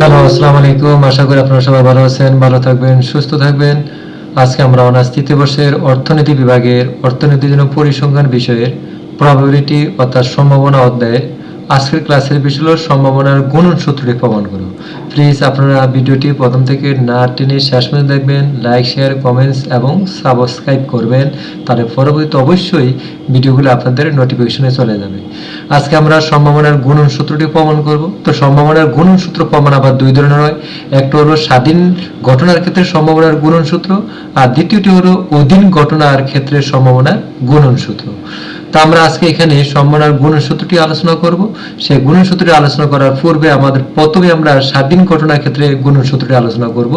Hello আসসালামু আলাইকুম আশা করি আপনারা সবাই ভালো আছেন, ভালো থাকবেন, সুস্থ থাকবেন। আজকে আমরা অনার্স তৃতীয় বর্ষের অর্থনীতি বিভাগের অর্থনীতির জন্য পরিসংখ্যান বিষয়ের প্রবাবিলিটি অর্থাৎ সম্ভাবনা অধ্যায়ের আজকের ক্লাসের বিষয় হল সম্ভাবনার গুণন সূত্রটি প্রমাণ করো প্লিজ আপনারা ভিডিওটি প্রথম থেকে না টেনে শেষ পর্যন্ত দেখবেন লাইক শেয়ার কমেন্টস এবং সাবস্ক্রাইব করবেন। তাহলে পরবর্তীতে অবশ্যই ভিডিওগুলো আপনাদের নোটিফিকেশনে চলে যাবে। আজকে আমরা সম্ভাবনার গুণন সূত্রটি প্রমাণ করব। তো সম্ভাবনার গুণন সূত্র প্রমাণ আবার দুই ধরনের হয়। একটা হলো স্বাধীন ঘটনার ক্ষেত্রে সম্ভাবনার গুণন সূত্র আর দ্বিতীয়টি হলো অধীন ঘটনার ক্ষেত্রে সম্ভাবনার গুণন সূত্র। তা আমরা আজকে এখানে সম্ভাবনার গুণন সূত্রটি আলোচনা করব। সেই গুণন সূত্রটি আলোচনা করার পূর্বে আমাদের প্রথমে আমরা স্বাধীন ঘটনার ক্ষেত্রে গুণন সূত্রটি আলোচনা করব।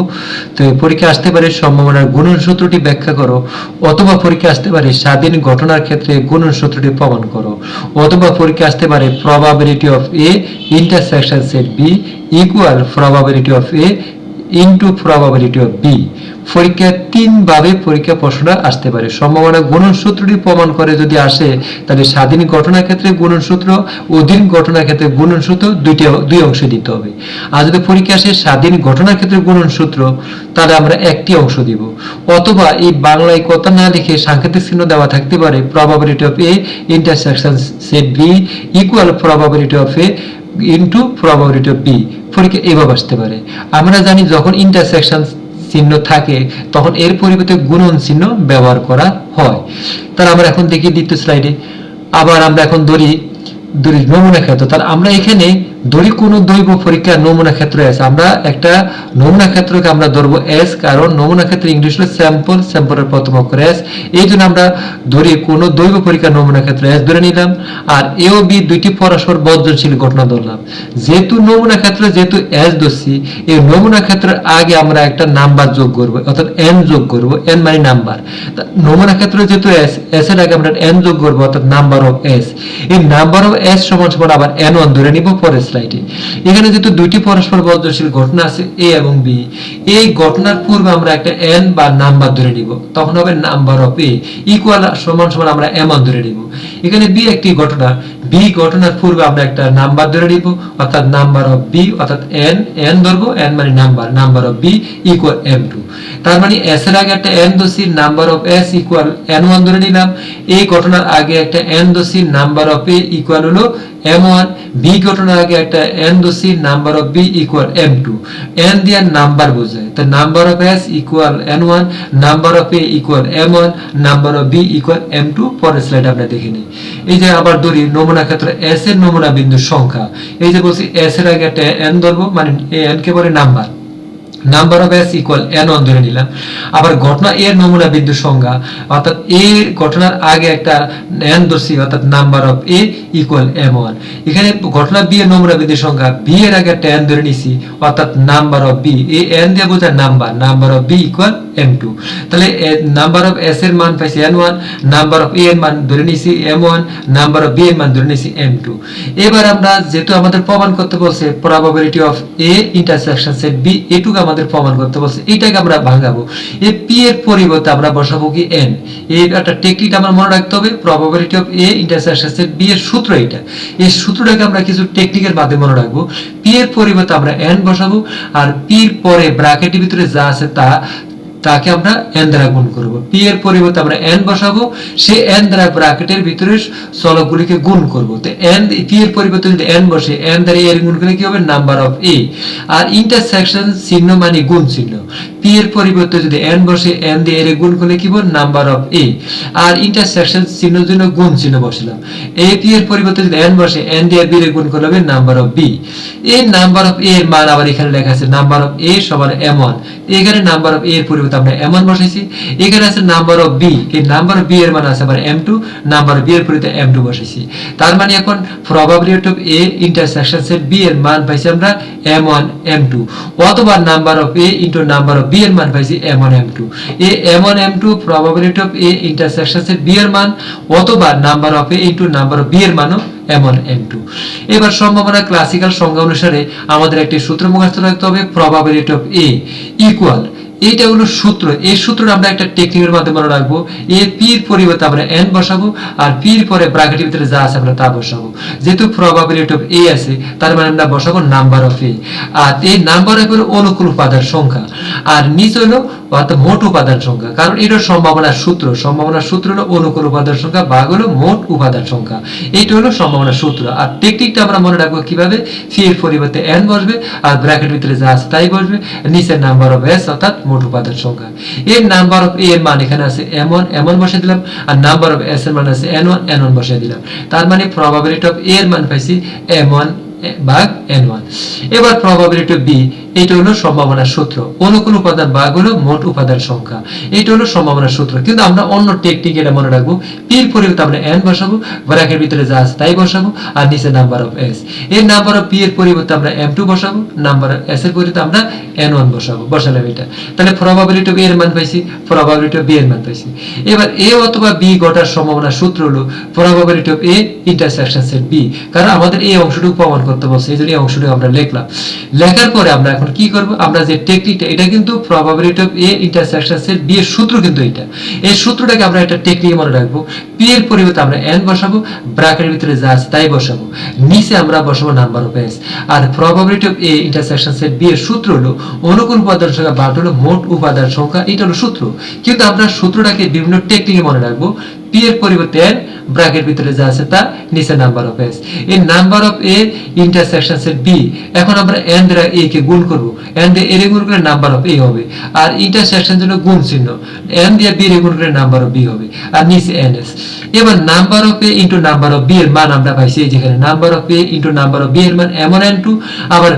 তো পরীক্ষা আসতে পারে সম্ভাবনার গুণন সূত্রটি ব্যাখ্যা করো, অথবা পরীক্ষা আসতে পারে স্বাধীন ঘটনার ক্ষেত্রে গুণন সূত্রটি প্রমাণ করো, অথবা পরীক্ষা আসতে পারে probability of A intersection set B equal probability of A into probability of B পরীক্ষা তিন ভাবে পরীক্ষা প্রশ্নটা আসতে পারে। সম্ভাবনা গুণন সূত্রটি প্রমাণ করে যদি আসে, তাহলে স্বাধীন ঘটনার ক্ষেত্রে গুণন সূত্র অধীন ঘটনার ক্ষেত্রে গুণন সূত্র দুইটি, দুই অংশে দিতে হবে। আর যদি পরীক্ষা আসে স্বাধীন ঘটনার ক্ষেত্রে গুণন সূত্র তাহলে আমরা একটি অংশ দিব। অথবা এই বাংলায় কথা না লিখে সাংকেতিক চিহ্ন দেওয়া থাকতে পারে। Probability of A intersection set B equal probability of A into probability of B পরীক্ষা এভাবে আসতে পারে। আমরা জানি যখন ইন্টারসেকশন চিহ্ন থাকে, তখন এর পরিবর্তে গুণন চিহ্ন ব্যবহার করা হয়। তাহলে আমরা এখন দেখি দ্বিতীয় স্লাইডে আবার আমরা এখন ধরি ধরি নমুনা খেত তাহলে আমরা এখানে ধরি কোন দৈব পরীক্ষা নমুনা ক্ষেত্র আছে। আমরা একটা নমুনা ক্ষেত্রকে আমরা ধরবো এস কারণ নমুনা ক্ষেত্রে ইংলিশ হলো স্যাম্পল স্যাম্পলের প্রথম অক্ষর এস এই জন্য আমরা ধরি কোন দৈব পরীক্ষা নমুনা ক্ষেত্র এস ধরে নিলাম। আর এ ও বি দুইটি পরস্পর বর্জনশীল ঘটনা ধরলাম। যেহেতু নমুনা ক্ষেত্রে, যেহেতু এস ধরছি, এই নমুনা ক্ষেত্রের আগে আমরা একটা নাম্বার যোগ করব, অর্থাৎ এন যোগ করব এন মানে নাম্বার। নমুনা ক্ষেত্রে যেহেতু এস এস এর আগে আমরা এন যোগ করব, অর্থাৎ নাম্বার অফ এস এই নাম্বার অফ এস সমান সমান আবার এন ওয়ান ধরে নিব পরের স্লাইডে এখানে যেহেতু দুইটি পরস্পর বর্জনশীল ঘটনা আছে এ এবং বি এই ঘটনার পূর্বে আমরা একটা এন বা নাম্বার ধরে নিব। তখন হবে নাম্বার অফ এ ইকুয়াল সমান সমান আমরা এম ধরে নিব। এখানে বি একটি ঘটনা বি ঘটনার পূর্বে আমরা একটা নাম্বার ধরে নিব, অর্থাৎ নাম্বার অফ বি অর্থাৎ এন এন ধরবো এন মানে number number of B equal M two তার মানে এস এর আগে একটা এন দোষী number of S equal N one ধরে নিলাম। এই ঘটনার আগে একটা এন দোষী নাম্বার অফ এ ইকুয়াল হলো এম ওয়ান বি ঘটনার আগে একটা এন দোষী number of B equal M two N দিয়ে নাম্বার বোঝায়। তো number of S equal N one number of A equal M one number of B equal M two পরের slide আমরা দেখে নিই। এই যে আবার ধরি নমুনা ক্ষেত্রে এস এর নমুনা বিন্দু সংখ্যা। এই যে বলছি এস এর আগে একটা এন ধরবো মানে এন কে বলে number. Number of S equal N one ধরে নিলাম। আবার ঘটনা এর নমুনা বিন্দুর সংখ্যা অর্থাৎ এ ঘটনার আগে একটা এন ধরছি, অর্থাৎ number of A equal M one এখানে ঘটনা বি এর নমুনা বিন্দুর সংখ্যা বি এর আগে একটা এন ধরে নিছি, অর্থাৎ নাম্বার অফ বি এই এন দিয়ে বোঝায় number number of B equal M two তাহলে নাম্বার অফ এস এর মান পাইছি N one number of A এর মান ধরে নিছি M one number of B এর মান ধরে নিছি এম টু এবার আমরা যেহেতু আমাদের প্রমাণ করতে বলছে probability of A intersection set B এটুকু আমাদের প্রমাণ করতে বলছে। এটাকে আমরা ভাঙাবো। এই পি এর পরিবর্তে আমরা বসাবো কি এন এই একটা টেকনিক আমার মনে রাখতে হবে। Probability of A intersection B এর সূত্র এটা। এই সূত্রটাকে আমরা কিছু টেকনিকের মাধ্যমে মনে রাখব। পি এর পরিবর্তে আমরা এন বসাবো। আর পি এর পরে ব্র্যাকেটের ভিতরে যা আছে তা তাকে আমরা এন দ্বারা গুণ করব। পি এর পরিবর্তে আমরা এন বসাবো, সে এন দ্বারা ব্র্যাকেটের ভিতরে চলকগুলিকে গুণ করব। তো এন পি এর পরিবর্তে যদি এন বসে এন দ্বারা এর গুণ করলে কি হবে? নাম্বার অফ এ আর ইন্টারসেকশন চিহ্ন মানে গুণ চিহ্ন। পি এর পরিবর্তে যদি এন বসে এন দিয়ে এর গুণ করলে কি হবে নাম্বার অফ এ আর ইন্টারসেকশন জন্য গুণ চিহ্ন বসলাম। এ পি এর পরিবর্তে যদি এন বসে এন দিয়ে বি গুণ করলে হবে number of B number of A এর মান আবার এখানে লেখা আছে নাম্বার অফ এ সমান এম ওয়ান এখানে নাম্বার অফ এ এর পরিবর্তে আমরা এম ওয়ান এখানে আছে নাম্বার অফ বি এই নাম্বার অফ বি এর মান আছে আবার এম টু নাম্বার বি এর পরিবর্তে এম টু বসাইছি তার মানে এখন probability of A intersection set B এর মান পাইছি আমরা এম ওয়ান এম টু অথবা number of A into number of B এর মান পাইছি M one M two A M one M two probability of A intersection B এর মান অথবা number of A into number of B এর মানও M one M two এবার সম্ভাবনা ক্লাসিক্যাল সংজ্ঞা অনুসারে আমাদের একটি সূত্র মুখস্থ রাখতে হবে প্রবাবিলিটি অফ এ ইকুয়াল এইটা হলো সূত্র। এই সূত্রটা আমরা একটা টেকনিকের মাধ্যমে মনে রাখব। এ পির পরিবর্তে আমরা এন বসাবো আর পির পরে ব্র্যাকেটের ভিতরে যা আছে আমরা তা বসাবো। যেহেতু প্রবাবিলিটি অফ এ আছে, তার মানে আমরা বসাবো নাম্বার অফ এ আর এই নাম্বার অফ হলো অনুকূল উপাদান সংখ্যা। আর নিচ হলো অর্থাৎ মোট উপাদান সংখ্যা। কারণ এটা সম্ভাবনার সূত্র। সম্ভাবনার সূত্র হলো অনুকূল উপাদান সংখ্যা, ভাগ হলো মোট উপাদান সংখ্যা। এইটা হলো সম্ভাবনার সূত্র। আর টেকনিকটা আমরা মনে রাখব কীভাবে? ফি এর পরিবর্তে এন বসবে আর ব্র্যাকেট ভিতরে যা আছে তাই বসবে। নিচের নাম্বার অফ এস অর্থাৎ মোট উপাদান সংখ্যা। এর নাম্বার অফ এ এর মান এখানে আছে এম ওয়ান এম ওয়ান বসাই দিলাম, আর নাম্বার অফ এস এর মান আছে এন ওয়ান এন ওয়ান বসাই দিলাম। তার মানে প্রবাবিলিটি অফ এ এর মান পাইছি এম ওয়ান ভাগ এন ওয়ান এবার প্রবাবিলিটি বি এটা হলো সম্ভাবনার সূত্র। অনুকূল উপাদান ভাগ হলো মোট উপাদান সংখ্যা। এটা হলো সম্ভাবনার সূত্র। কিন্তু আমরা অন্য টেকনিক এটা মনে রাখব। পির পরিবর্তে আমরা এন বসাবো ব্র্যাকের ভিতরে যা আছে তাই বসাবো, আর নিচে নাম্বার অফ এস এর নাম্বার অফ পি এর পরিবর্তে আমরা এম টু বসাবো নাম্বার অফ এস এর পরিবর্তে আমরা এন ওয়ান বসাবো। বসালাম এটা। তাহলে প্রবাবিলিটি অফ এর মান পাইছি প্রবাবিলিটি বি এর মান পাইছি। এবার এ অথবা বি ঘটার সম্ভাবনার সূত্র হলো probability of A intersection set B কারণ আমাদের এই অংশটুকু প্রমাণ করতে বলছে, এই জন্য এই আমরা লিখলাম। লেখার পরে আমরা এখন কি করব? আমরা যে টেকনিকটা এটা কিন্তু probability of A intersection set B এর সূত্র কিন্তু এটা এই সূত্রটাকে আমরা একটা টেকনিক মনে রাখব। পি এর পরিবর্তে আমরা এন বসাবো ব্র্যাকেটের ভিতরে যা আছে তাই বসাবো। নিচে আমরা বসাবো number of S R probability of A intersection set B এর সূত্র হলো অনুকূল উপাদান সংখ্যা, বাদ হলো মোট উপাদান সংখ্যা এটা হলো সূত্র। কিন্তু আমরা সূত্রটাকে বিভিন্ন টেকনিকে মনে রাখব। এর পরিবর্তে এন ব্র্যাকেট ভিতরে যা আছে তা নিচে নাম্বার অফ এস এই number of A intersection set B এখন আমরা এন দ্বারা এ কে গুণ করব এন দিয়ে এর গুণ করে নাম্বার অফ এ হবে আর ইন্টারসেকশন জন্য গুণ চিহ্ন এন দিয়ে বি এর গুণ করে নাম্বার অফ বি হবে আর নিচে এন এস এবার number of A into number of B এর মান আমরা পাইছি যেখানে number of A into number of B এর মান এমন এন টু আবার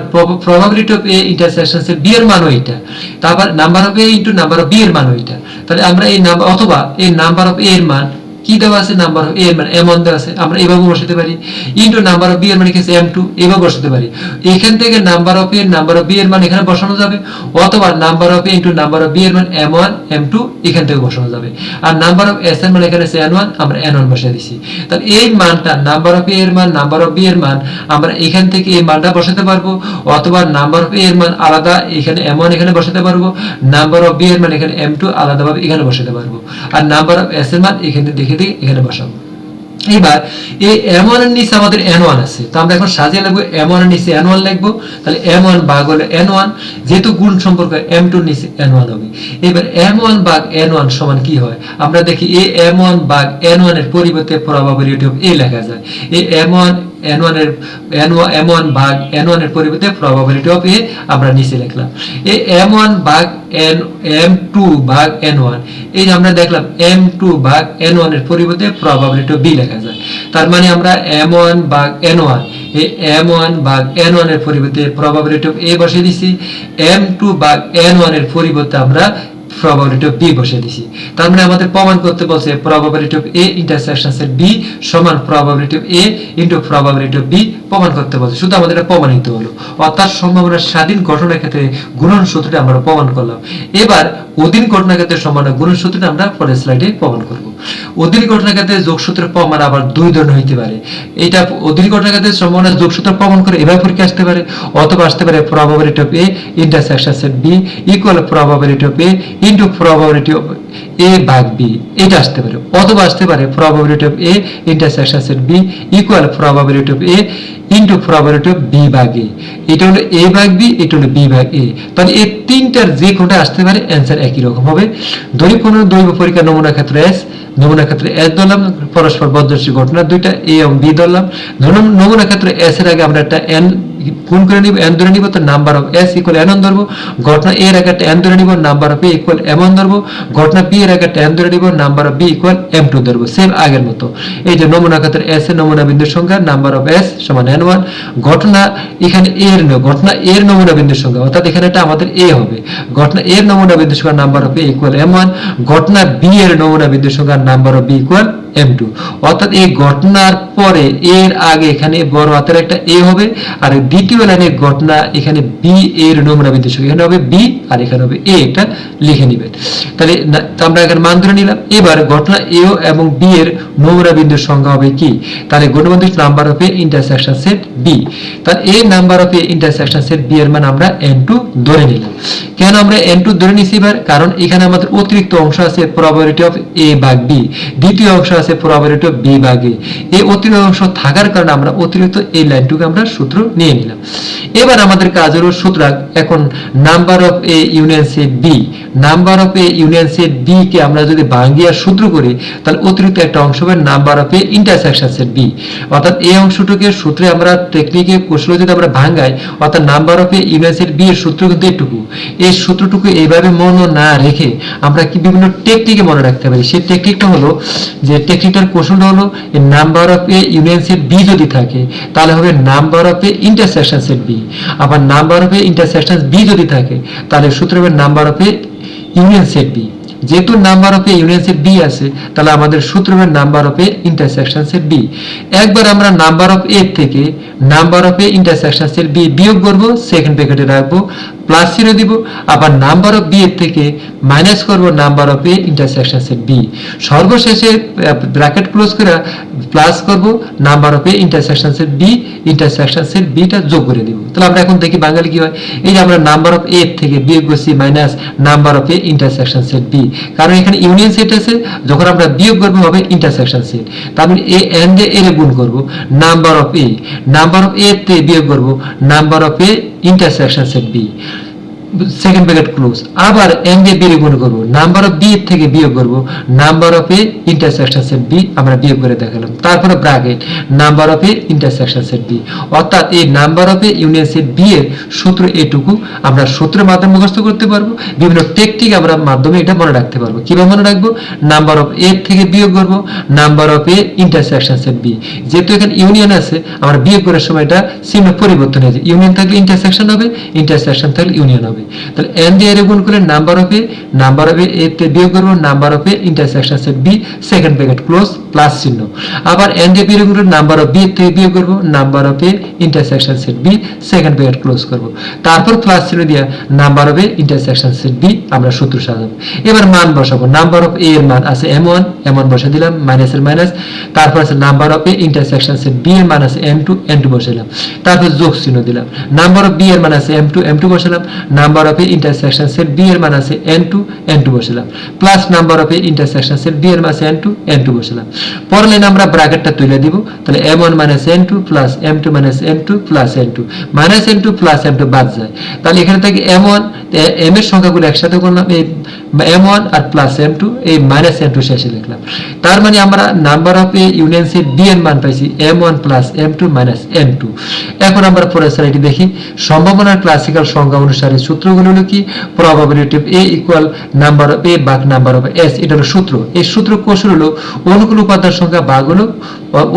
probability of A intersection set B এর মান ওইটা তারপর number of A into number of B এর মান ওইটা তাহলে আমরা এই নাম্বার অথবা এই নাম্বার অফ এ এর মান কি দেওয়া আছে নাম্বার এ এর মানে এম ওয়ান দেওয়া আছে আমরা এভাবে বসাতে পারি ইন্টু নাম্বার অফ বি এর মানে কি এম টু এভাবে বসাতে পারি এখান থেকে number of A number of B এর মান এখানে বসানো যাবে অথবা number of A into number of B এর মান এম ওয়ান এম টু এখান থেকে বসানো যাবে আর নাম্বার অফ এস এর মান এখানে আছে এন ওয়ান আমরা এন ওয়ান বসিয়ে দিছি তাহলে এই মানটা নাম্বার অফ এ এর মান নাম্বার অফ বি এর মান আমরা এখান থেকে এই মানটা বসাতে পারব অথবা নাম্বার অফ এ এর মান আলাদা এখানে এম ওয়ান এখানে বসাতে পারব নাম্বার অফ বি এর মান এখানে এম টু আলাদাভাবে এখানে বসাতে পারব আর নাম্বার অফ এস এর মান এখানে দেখে দিয়ে এখানে বসাবো এই এম নিচে আমাদের এন ওয়ান আছে। তো আমরা এখন সাজিয়ে লিখব এম নিচে এন ওয়ান লিখব। তাহলে এম ওয়ান ভাগ হলো এন ওয়ান যেহেতু গুণ সম্পর্ক এম টুর নিচে এন ওয়ান হবে। এবার এম ওয়ান ভাগ এন ওয়ান সমান কি হয়? আমরা দেখি এই এম ওয়ান ভাগ এন ওয়ানের পরিবর্তে প্রবাবিলিটি অফ এ লেখা যায়। এই M one N N one পরিবর্তে প্রবাবিলিটি অফ এ আমরা নিচে লিখলাম। এই এম ওয়ান ভাগ এন এম টু ভাগ এন ওয়ান এই যে আমরা দেখলাম এম টু ভাগ এন পরিবর্তে প্রবাবিলিটি বি লেখা যায়। তার মানে আমরা এম ওয়ান ভাগ এন ওয়ান এই এম ওয়ান ভাগ এন ওয়ানের পরিবর্তে প্রবাবিলিটি অফ এ বসিয়ে দিছি। এম টু ভাগ এন ওয়ানের পরিবর্তে আমরা প্রবাবিলিটি অফ বি বসিয়ে দিছি। তার মানে আমাদের প্রমাণ করতে বলছে probability of A intersection set B সমান probability of A into probability of B প্রমাণ করতে বলছে। শুধু আমাদের এটা প্রমাণিত হলো। অর্থাৎ সম্ভাবনার স্বাধীন ঘটনার ক্ষেত্রে গুণন সূত্রটি আমরা প্রমাণ করলাম। এবার অধীন ঘটনার ক্ষেত্রে সম্ভাবনা গুণন সূত্রটি আমরা পরের স্লাইডে প্রমাণ করব। অধীন ঘটনার ক্ষেত্রে যোগসূত্রের প্রমাণ আবার দুই ধরনের হইতে পারে। এটা অধীন ঘটনার ক্ষেত্রে সম্ভাবনা যোগসূত্র প্রমাণ করে এভাবে পরীক্ষা আসতে পারে, অথবা আসতে পারে probability of A intersection set B equal probability of A into probability of A ভাগ বি এটা আসতে পারে। অথবা আসতে পারে probability of A intersection set B equal probability of A into probability of B ভাগ এ এটা হলো এ ভাগ বি এটা হলো বি ভাগ এ তাহলে এই তিনটার যে কোনটা আসতে পারে অ্যান্সার একই রকম হবে। দৈহিক কোন দৈব পরীক্ষা নমুনা ক্ষেত্রে এস নমুনা ক্ষেত্রে এস ধরলাম, পরস্পর বদর্শী ঘটনা দুইটা এ এবং বি ধরলাম। নমুনা ক্ষেত্রে এস এর আগে আমরা একটা এন গুণ করে নিব, এন ধরে নিব তো number of S equal N ধরবো, ঘটনা এর আগে একটা এন ধরে নিব, নাম্বার অফ এ ইকুয়াল এমন ধরবো, ঘটনা বি এর আগে একটা এন ধরে নিব, number of B equal M two ধরবো সেম আগের মতো। এই যে নমুনা ক্ষেত্রে এস এর নমুনা বিন্দুর সংখ্যা, নাম্বার অফ এস সমান এন ওয়ান। ঘটনা এখানে এর ঘটনা এর নমুনা বিন্দুর সংখ্যা, অর্থাৎ এখানে এটা আমাদের এ হবে। ঘটনা এর নমুনা বিন্দুর সংখ্যা, number of A equal M one. ঘটনা বি এর নমুনা বিন্দুর সংখ্যা, number of B equal M two অর্থাৎ এই ঘটনার পরে এর আগে এখানে বড় হাতের একটা এ হবে, আর দ্বিতীয় লাইনে ঘটনা এখানে বি এর নমুনা সংখ্যা এখানে হবে বি আর এখানে হবে এ এটা লিখে নেবেন। তাহলে আমরা এখানে মান ধরে নিলাম। এবার ঘটনা এ এবং বি এর নমুনা বিন্দুর সংখ্যা হবে কি? তাহলে গণবন্ধু নাম্বার হবে ইন্টারসেকশন সেট বি তাহলে এ number of A intersection set B এর মান আমরা এন টু ধরে নিলাম। কেন আমরা এন টু ধরে নিছি এবার? কারণ এখানে আমাদের অতিরিক্ত অংশ আছে প্রবাবিলিটি অফ এ ভাগ বি দ্বিতীয় অংশ আছে প্রবাবিলিটি অফ বি ভাগ এ এই অতিরিক্ত অংশ থাকার কারণে আমরা অতিরিক্ত এই লাইনটুকু আমরা সূত্র নিয়ে নিলাম। এবার আমাদের কাজ হলো সুতরাং, এখন number of A union set B number of A union set B কে আমরা যদি ভাঙ্গিয়া সূত্র করি, তাহলে অতিরিক্ত একটা অংশ হবে number of A intersection set B অর্থাৎ এই অংশটুকে সূত্রে আমরা টেকনিকে কৌশলে যদি আমরা ভাঙ্গাই অর্থাৎ number of A union B এর সূত্র কিন্তু এটুকু। এই সূত্রটুকু এইভাবে মনে না রেখে আমরা কি বিভিন্ন টেকনিকে মনে রাখতে পারি? সেই টেকনিকটা হলো যে টেকনিকটার কৌশলটা হলো number of A union B যদি থাকে, তাহলে হবে number of A intersection set B আবার number of A intersection B যদি থাকে, তাহলে সূত্র হবে number of A union set B যেহেতু number of A union set B আছে, তাহলে আমাদের সূত্র হবে number of A intersection set B একবার আমরা নাম্বার অফ এ থেকে number of A intersection set B বিয়োগ করব সেকেন্ড ব্র্যাকেটে রাখব প্লাস জিরো দিব, আবার নাম্বার অফ বি এর থেকে মাইনাস করব number of A intersection set B সর্বশেষে ব্র্যাকেট ক্লোজ করে প্লাস করব number of A intersection set B intersection set beta যোগ করে দিব। তাহলে আমরা এখন দেখি বাঙালি কি হয়। এই যে আমরা নাম্বার অফ এ থেকে বিয়োগ করছি minus number of A intersection set B কারণ এখানে ইউনিয়ন সেট আছে, যখন আমরা বিয়োগ করব হবে ইন্টারসেকশন সেট তার মানে এ এন দিয়ে এর গুণ করব number of A number of A তে বিয়োগ করব number of A intersection set B second bracket close আবার এন দিয়ে বি গুণ করব। নাম্বার অফ বি থেকে বিয়োগ করব। Number of A intersection set B আমরা বিয়োগ করে দেখালাম। তারপরে bracket number of A intersection set B অর্থাৎ এই number of A union set B এর সূত্র এটুকু আমরা সূত্রের মাধ্যমে মুখস্থ করতে পারব। বিভিন্ন টেকনিক আমরা মাধ্যমে এটা মনে রাখতে পারব। কীভাবে মনে রাখব? নাম্বার অফ এ থেকে বিয়োগ করব। Number of A intersection set B যেহেতু এখানে ইউনিয়ন আছে, আমরা বিয়োগ করার সময় এটা চিহ্ন পরিবর্তন হয়েছে ইউনিয়ন থাকলে ইন্টারসেকশন হবে ইন্টারসেকশন থাকলে ইউনিয়ন হবে। তাহলে এন দিয়ে এর গুণ করে number of A number of A তে বিয়োগ করব number of A intersection set B second bracket close plus চিহ্ন। আবার এন দিয়ে বিয়োগ করে নাম্বার অফ বি থেকে বিয়োগ করব number of A intersection set B second bracket close করব। তারপর প্লাস চিহ্ন দিয়ে number of A intersection set B আমরা সূত্র সাজাবো। এবার মান বসাবো। নাম্বার অফ এ এর মান আছে এম ওয়ান এম ওয়ান বসে দিলাম মাইনাস এর মাইনাস তারপর আছে number of A intersection set B এর মান আছে এম টু এন টু বসালাম তারপর যোগ চিহ্ন দিলাম। নাম্বার অফ বি এর মান আছে এম টু এম টু বসালাম। Number of A intersection set এর মান আছে এন টু এন টু বসালাম। Plus number of A intersection set B এর মান আছে এন টু এন টু বসালাম। পরের লাইনে আমরা ব্র্যাকেটটা তুলে দিব। তাহলে M one minus N two plus M two minus N two plus N two minus N two plus M two বাদ যায়। তাহলে এখানে থেকে এম ওয়ান এম এর সংখ্যাগুলো একসাথে করলাম। এই এম ওয়ান আর প্লাস এম এই মাইনাস এম শেষে লিখলাম। তার মানে আমরা number of A union set B এর মান পাইছি M one plus M two minus M two এখন আমরা পরের স্লাইডে দেখি। সম্ভাবনার ক্লাসিক্যাল সংজ্ঞা অনুসারে সূত্রগুলো হলো কি? Probability of A equal number of A বাক নাম্বার অফ এস এটা হলো সূত্র। এই সূত্র কৌশল হলো অনুকূল উপাদান সংখ্যা, বাঘ হলো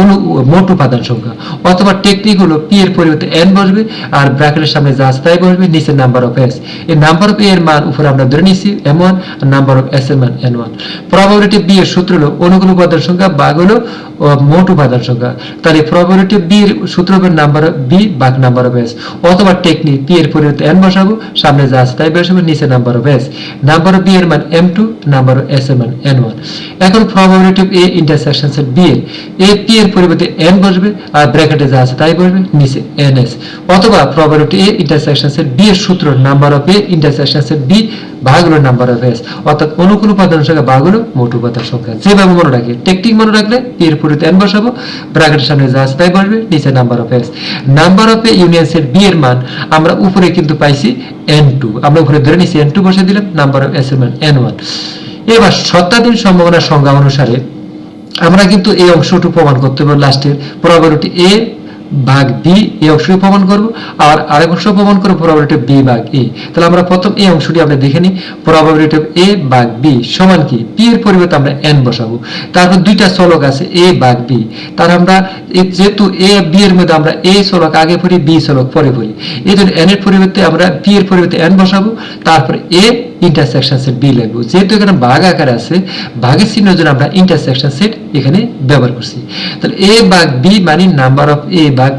অনু, মোট উপাদান সংখ্যা। অথবা টেকনিক হলো পি এর পরিবর্তে এন বসবে আর ব্র্যাকেটের সামনে আছে তাই বসবে, নিচে নাম্বার অফ এস এই নাম্বার অফ এ এর মান উপরে আমরা ধরে নিছি এম ওয়ান আর নাম্বার অফ এস এর মান এন ওয়ান প্রবাবিলিটি বি এর সূত্র হলো অনুকূল উপাদান সংখ্যা, বাঘ হলো মোট উপাদান সংখ্যা। তাহলে প্রবাবিলিটি বি এর সূত্র হবে নাম্বার বি বাঘ নাম্বার অফ এস অথবা টেকনিক পি এর পরিবর্তে এন বসাবো, সামনে যা আছে, তাই সময় নিচে number of S number of B এর মান M two number of S এর মান এন ওয়ান এখন probability of A intersection set B এর এ পি এর পরিবর্তে এন বসবে আর ব্র্যাকেটে যা আছে, তাই বসবে নিচে এন এস অথবা probability A intersection set B এর সূত্র number of A intersection set B ভাগ হলো নাম্বার অফ এস অর্থাৎ অনুকূল উপাদান সংখ্যা ভাগ হলো মোট উপাদান সংখ্যা। যেভাবে মনে রাখি টেকনিক মনে রাখলে এর পরিবর্তে এন বসাবো, ব্র্যাকেটের সামনে যা আছে তাই নিচে number of S number of union set B এর মান আমরা উপরে কিন্তু পাইছি এন টু আমরা উপরে ধরে নিছি এন টু বসে দিলাম নাম্বার অফ এস এর মান এন ওয়ান এবার সত্তাধীন সম্ভাবনার সংজ্ঞা অনুসারে আমরা কিন্তু এই অংশটুকু প্রমাণ করতে পারব। লাস্টের প্রবাবিলিটি এ ভাগ বি এই অংশটি প্রমাণ করব। আর আরেক অংশ প্রমাণ করব প্রবাবিলিটি বি ভাগ এ তাহলে আমরা প্রথম এই অংশটি আমরা দেখে নিই। প্রবাবিলিটি এ ভাগ বি সমান কি? পি এর পরিবর্তে আমরা এন বসাবো। তারপর দুইটা চলক আছে এ ভাগ বি তার আমরা যেহেতু এ বি এর মধ্যে আমরা এ চলক, আগে পড়ি বি চলক, পরে পড়ি। এই জন্য এন এর পরিবর্তে আমরা পি এর পরিবর্তে এন বসাবো। তারপর এ ইন্টারসেকশন সেট বি লাগবে। যেহেতু এখানে ভাগ আকার আছে ভাগের চিহ্নের জন্য আমরা ইন্টারসেকশন সেট এখানে ব্যবহার করছি। তাহলে এ ভাগ বি মানে নাম্বার অফ এ ভাগ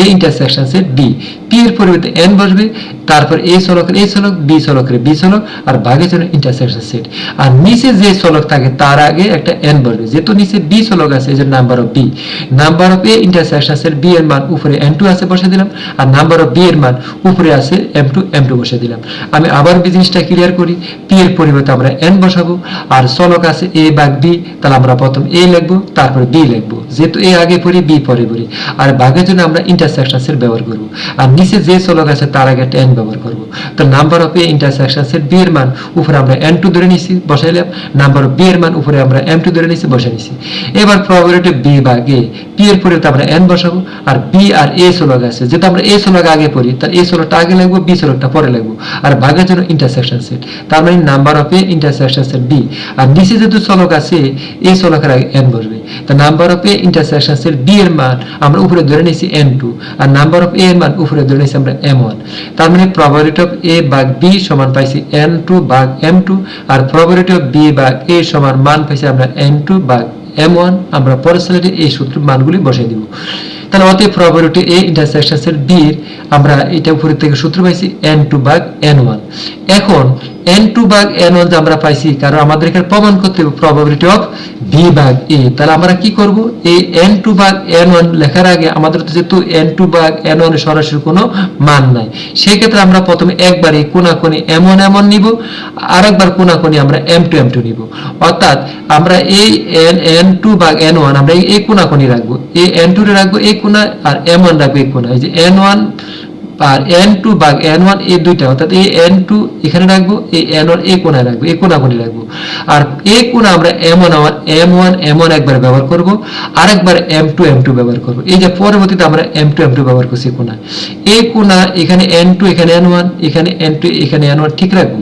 A intersection set B P এর পরিবর্তে এন বসবে, তারপর এ চলকের এ চলক বি চলকের বি চলক আর ভাগের জন্য ইন্টারসেকশন সেট আর নিচে যে চলক থাকে, তার আগে একটা এন বসবে। যেহেতু নিচে বি চলক আছে এই জন্য number of B number of A intersection set B এর মান উপরে এন টু আছে বসে দিলাম, আর নাম্বার অফ বি এর মান উপরে আছে এম টু এম টু বসে দিলাম। আমি আবার জিনিসটা ক্লিয়ার করি পি এর পরিবর্তে আমরা এন বসাবো, আর চলক আছে এ বাগ বি তাহলে আমরা প্রথম এ লিখব, তারপর বি লিখব। যেহেতু এ আগে পড়ি বি পরে পড়ি। আর ভাগের জন্য আমরা ইন্টারসেকশন সেট ব্যবহার করব। আর নিচে যে চলক আছে, তার আগে একটা এন ব্যবহার করব। তো number of A intersection set B এর মান উপরে আমরা এন টু ধরে নিছি, বসাইলাম। নাম্বার অফ বি এর মান উপরে আমরা এম টু ধরে নিছি বসে নিছি। এবার প্রবাবিলিটি বি ভাগ এ পি এর পরিবর্তে আমরা এন বসাবো, আর বি আর এ চলক আছে। যেহেতু আমরা এ চলক আগে পড়ি তার এ চলকটা আগে লাগবো বি চলকটা পরে লাগবো। আর ভাগের জন্য ইন্টারসেকশন সেট তার মানে number of A intersection set B আর নিচে যেহেতু চলক আছে এই চলকের আগে এন বসবে। তা number of A intersection set B এর মান আমরা উপরে ধরে নিয়েছি এন টু আর নাম্বার অফ এ এর মান উপরে ধরে নিয়েছি আমরা এম ওয়ান তার মানে প্রবাবিলিটি অফ এ ভাগ বি সমান পাইছি এন টু ভাগ এম টু আর প্রবাবিলিটি অফ বি ভাগ এ সমান মান পাইছি আমরা এন টু ভাগ এম ওয়ান আমরা পরের স্লাইডে এই সূত্র মানগুলি বসিয়ে দিব। তাহলে অতএব probability A intersection set B আমরা এটা উপরে থেকে সূত্র পাইছি এন টু ভাগ এন ওয়ান এখন এন টু ভাগ এন ওয়ান আমরা পাইছি, কারণ আমাদের এখানে প্রমাণ করতে হবে প্রবাবিলিটি অফ বি ভাগ এ তাহলে আমরা কি করব? এই এন টু ভাগ এন ওয়ান লেখার আগে আমাদের তো যেহেতু এন টু ভাগ এন ওয়ান সরাসরি কোনো মান নাই। সেই ক্ষেত্রে আমরা প্রথমে একবার এই কোনাকোনি এম ওয়ান এম ওয়ান নিব আর একবার কোনা কোনাকোনি আমরা এম টু এম টু নিব। অর্থাৎ আমরা এই এন এন টু ভাগ এন ওয়ান আমরা এই- এই কোনাকোনি রাখব। এই এন টু রাখব, এই কোনা, আর এম ওয়ান রাখব এই কোনা এই যে এন ওয়ান আর এন টু ভাগ এন ওয়ান এই দুইটা, অর্থাৎ এই এন টু এখানে রাখব, এই এন ওয়ান এই কোনায় রাখব, এই কোনা কোনি রাখব। আর এই কোনা আমরা এম ওয়ান আমার এম ওয়ান এম ওয়ান একবার ব্যবহার করব আর একবার এম টু এম টু ব্যবহার করব। এই যে পরবর্তীতে আমরা এম টু এম টু ব্যবহার করছি কোনা এই কোনা এখানে এন টু এখানে এন ওয়ান এখানে এন টু এখানে এন ওয়ান ঠিক রাখব।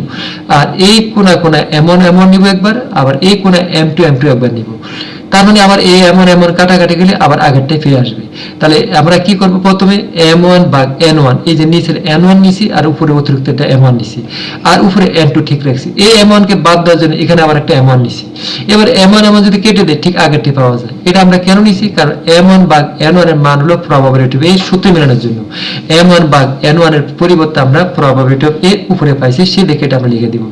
আর এই কোনা কোনা এম ওয়ান এম ওয়ান নিবো একবার, আবার এই কোনা এম টু এম টু একবার নিবো। তার মানে আবার এ এমন এমন কাটাকাটি গেলে আবার আগেরটাই ফিরে আসবে। তাহলে আমরা কি করব প্রথমে? এম ওয়ান বা এন ওয়ান এই যে নিচের এন ওয়ান নিছি আর উপরে অতিরিক্ত একটা এম ওয়ান নিছি। আর উপরে এন টু ঠিক রাখছি। এই এম ওয়ানকে বাদ দেওয়ার জন্য এখানে আবার একটা এম ওয়ান নিছি। এবার এম ওয়ান এমন যদি কেটে দেয়, ঠিক আগেরটি পাওয়া যায়। এটা আমরা কেন নিছি? কারণ এম ওয়ান বাগ এন ওয়ানের মান হলো প্রবাবিলিটি এই সূত্র মেলানোর জন্য। এম ওয়ান বাগ এন ওয়ানের পরিবর্তে আমরা প্রবাবিলিটি অফ এ উপরে পাইছি সেই দেখে এটা আমরা লিখে দিব।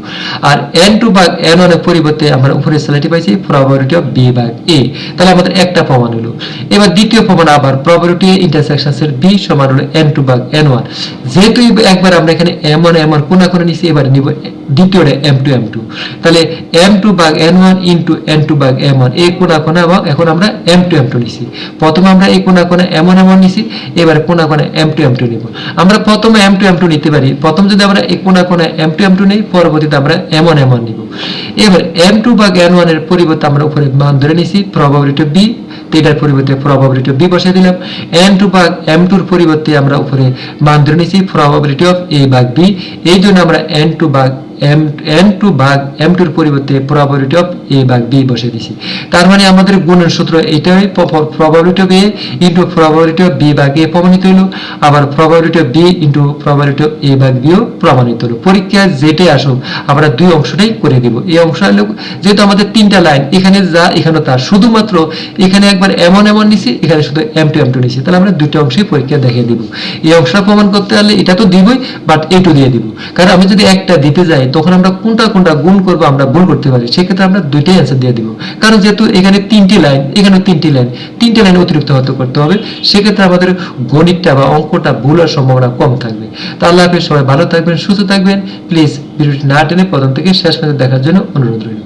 আর এন টু বাগ এন ওয়ানের পরিবর্তে আমরা উপরে স্যালারি পাইছি প্রবাবিলিটি অফ বি বাগ এ, তাহলে আমাদের একটা প্রমাণ হলো। এবার দ্বিতীয় প্রমাণ আবার প্রবাবিলিটি ইন্টারসেকশন এর বি সমান হলো এন টু বাগ এন ওয়ান যেহেতু একবার আমরা এখানে এম ওয়ান এম ওয়ান কোনা করে নিছি এবার নিব দ্বিতীয়টা এম টু এম টু তাহলে M two bug N one into N two bug M one এই কোনা কোনা এবং এখন আমরা এম টু এম টু নিছি। প্রথমে আমরা এই কোনা কোনা এম ওয়ান এম ওয়ান নিছি, এবার কোনা কোনা এম টু এম টু নিব। আমরা প্রথমে এম টু এম টু নিতে পারি। প্রথম যদি আমরা এই কোনা কোনা এম টু এম টু নেই, পরবর্তীতে আমরা এম ওয়ান এম ওয়ান নিব। এবার এম টু বাগ এন ওয়ানের পরিবর্তে আমরা উপরে মান ধরে নিছি প্রবাবিলিটি বি এটার পরিবর্তে প্রবাবিলিটি বি বসে দিলাম। এম টু ভাগ এম টুর পরিবর্তে আমরা উপরে মান ধরে নিয়েছি প্রবাবিলিটি অফ এ ভাগ বি এই জন্য আমরা এন টু ভাগ এম এন টু ভাগ এম টুর পরিবর্তে প্রবাবিলিটি অফ এ ভাগ বি বসে দিছি। তার মানে আমাদের গুণের সূত্র এটাই probability of A into probability of B ভাগ এ প্রমাণিত হলো, আবার probability of B into probability of A ভাগ বিও প্রমাণিত হলো। পরীক্ষায় যেটাই আসুক, আমরা দুই অংশটাই করে দিব। এই অংশ যেহেতু আমাদের তিনটা লাইন, এখানে যা, এখানে তা। শুধুমাত্র এখানে একবার এমন এমন নিছি, এখানে শুধু এম টু এম টু নিছি। তাহলে আমরা দুইটা অংশই পরীক্ষা দেখিয়ে দিব। এই অংশটা প্রমাণ করতে হলে এটা তো দিবই বাট এটু দিয়ে দিব। কারণ আমি যদি একটা দিতে যাই তখন আমরা কোনটা কোনটা গুণ করব, আমরা ভুল করতে পারি। সেক্ষেত্রে আমরা দুইটাই অ্যান্সার দিয়ে দিব। কারণ যেহেতু এখানে তিনটি লাইন এখানে তিনটি লাইন তিনটি লাইন অতিরিক্ত হতে করতে হবে। সেক্ষেত্রে আমাদের গণিতটা বা অঙ্কটা ভুল হওয়ার সম্ভাবনা কম থাকবে। তা আল্লাহ সবাই ভালো থাকবেন, সুস্থ থাকবেন। প্লিজ ভিডিওটি না টেনে প্রথম থেকে শেষ পর্যন্ত দেখার জন্য অনুরোধ রইল।